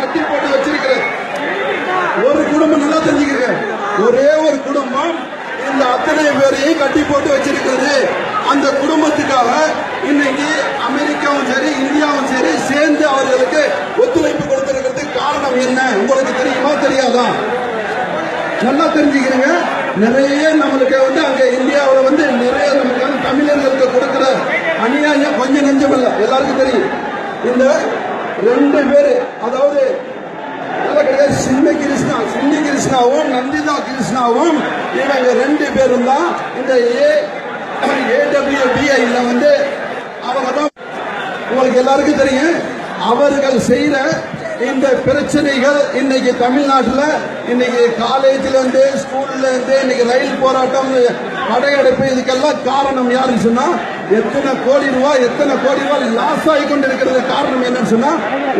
கட்டி போட்டு வச்சிருக்கிறேன். ஒரு குடும்பம் நல்லா தெரிஞ்சுக்கிறேன். ஒரே ஒரு குடும்பம் இந்த அத்தனை பேரையும் கட்டி போட்டு வச்சிருக்கிறது. அந்த குடும்பத்துக்காக இன்னைக்கு அமெரிக்காவும் சரி இந்தியாவும் சரி சேர்ந்து அவர்களுக்கு ஒத்துழைப்பு கொடுத்திருக்கிறதுக்கு காரணம் என்ன? உங்களுக்கு தெரியுமா? தெரியாதா? நல்லா தெரிஞ்சுக்கிறீங்க. நிறைய நம்மளுக்கு வந்து அங்க இந்தியாவில் வந்து நிறைய நமக்கு வந்து தமிழர்களுக்கு கொடுக்கிற அநியாயம் கொஞ்சம் நெஞ்சம் இல்ல எல்லாருக்கும் தெரியும். இந்த ரெண்டு பேரு அதாவது சின்ன கிருஷ்ணா சின்ன கிருஷ்ணாவும் நந்திதா கிருஷ்ணாவும் இவங்க ரெண்டு பேரும் தான் இந்த ஏ ஏடபிள்யூபிஐல வந்து அவங்க தான் உங்களுக்கு எல்லாருக்கும் தெரியும். அவர்கள் செய்யற இந்த பிரச்சனைகள் இன்னைக்கு தமிழ்நாட்டில் இன்னைக்கு காலேஜ்ல இருந்து ஸ்கூல்ல இருந்து இன்னைக்கு ரயில் போராட்டம் படையெடுப்பு இதுக்கெல்லாம் காரணம் யாருன்னு சொன்னா எத்தனை கோடி ரூபாய் எத்தனை கோடி ரூபாய் லாஸ் ஆகி கொண்டிருக்கிறது காரணம் என்னன்னு சொன்னா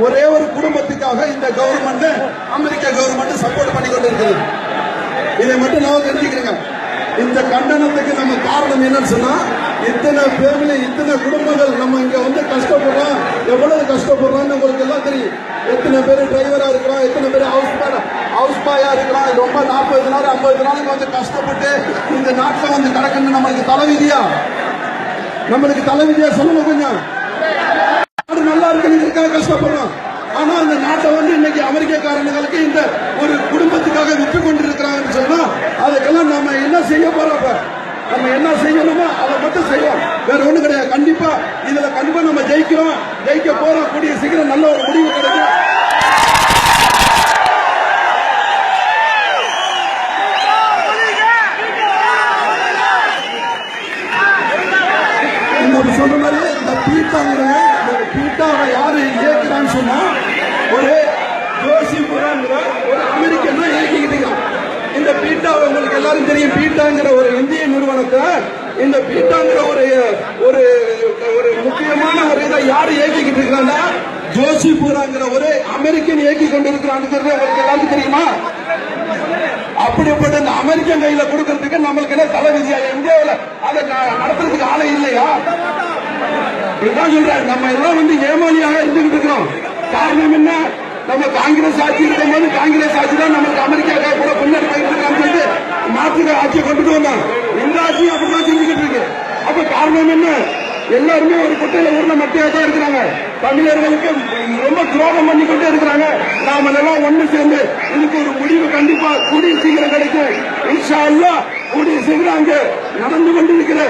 ஒரே ஒரு குடும்பத்துக்காக இந்த கவர்மெண்ட் அமெரிக்க கவர்மெண்ட் சப்போர்ட் பண்ணி கொண்டிருக்கிறது இருக்குது இதை மட்டும் நான் தெரிஞ்சுக்கிறேங்க. இந்த கண்டனத்துக்கு நம்ம காரணம் என்னன்னு சொன்னா இத்தனை பேமிலி இத்தனை குடும்பங்கள் நம்ம இங்க வந்து கஷ்டப்படுறோம். எவ்வளவு கஷ்டப்படுறோம்னு உங்களுக்கு எல்லாம் தெரியும். எத்தனை பேர் டிரைவரா இருக்கிறோம் எத்தனை பேர் ஹவுஸ் அப்பாயா இருக்கலாம் ரொம்ப நாற்பது நாள் ஐம்பது நாளுக்கு வந்து கஷ்டப்பட்டு இந்த நாட்டில் வந்து கிடக்குன்னு நம்மளுக்கு தலைவிதியா? நம்மளுக்கு தலைவிதியா சொல்லுங்க கொஞ்சம். நாடு நல்லா இருக்குன்னு கஷ்டப்படுறோம். ஆனா அந்த நாட்டை வந்து இன்னைக்கு அமெரிக்கக்காரனுங்களுக்கு இந்த ஒரு குடும்பத்துக்காக விற்று கொண்டிருக்கிறாங்கன்னு சொன்னா அதுக்கெல்லாம் நம்ம என்ன செய்ய போறோம் நம்ம என்ன செய்யணுமோ அதை மட்டும் செய்யலாம் வேற ஒண்ணும் கிடையாது. கண்டிப்பா இதுல கண்டிப்பா நம்ம ஜெயிக்கிறோம். ஜெயிக்க போறோம். கூடிய சீக்கிரம் நல்ல ஒரு முடிவு கிடைக்கும். நம்ம சொன்ன மாதிரி இந்த பீட்டாங்கிற இந்த பீட்டாவை யாரு இயக்குறான்னு சொன்னா ஒரு ஜோசிபுராங்கிற ஒரு அமெரிக்கன் தான் இயக்கிக்கிட்டு இந்த பீட்டாவை உங்களுக்கு எல்லாரும் தெரியும். பீட்டாங்கிற ஒரு இந்திய நிறுவனத்தை இந்த பீட்டாங்கிற ஒரு ஒரு ஒரு முக்கியமான ஒரு இதை யாரு இயக்கிக்கிட்டு இருக்காங்கன்னா ஜோசிபுராங்கிற ஒரு அமெரிக்கன் இயக்கி கொண்டிருக்கிறான்ங்கிறது உங்களுக்கு எல்லாருக்கும் தெரியுமா? அப்படிப்பட்ட இந்த அமெரிக்கன் கையில கொடுக்கறதுக்கு நம்மளுக்கு என்ன தலைவிதியா இந்தியாவில் அதை நடத்துறதுக்கு ஆளே இல்லையா? இதுதான் சொல்றாரு. நம்ம எல்லாம் வந்து ஏமாளியாக இருந்துகிட்டு இருக்கிறோம். காரணம் என்ன? நம்ம காங்கிரஸ் ஆட்சி இருக்கும் போது காங்கிரஸ் ஆட்சி தான் நமக்கு அமெரிக்கா கூட பின்னாடி போயிட்டு இருக்கான்னு சொல்லிட்டு ஆட்சியை கொண்டுட்டு வந்தாங்க. இந்த ஆட்சியும் அப்படிதான் செஞ்சுக்கிட்டு இருக்கு. அப்ப காரணம் என்ன? எல்லாருமே ஒரு குட்டையில ஊர்ல மட்டையா தான் இருக்கிறாங்க. தமிழர்களுக்கு ரொம்ப துரோகம் பண்ணிக்கொண்டே இருக்கிறாங்க. நாம எல்லாம் ஒண்ணு சேர்ந்து இதுக்கு ஒரு முடிவு கண்டிப்பா கூடிய சீக்கிரம் கிடைக்கும். இன்ஷா அல்லா கூடிய சீக்கிரம் அங்க நடந்து கொண்டிருக்கிற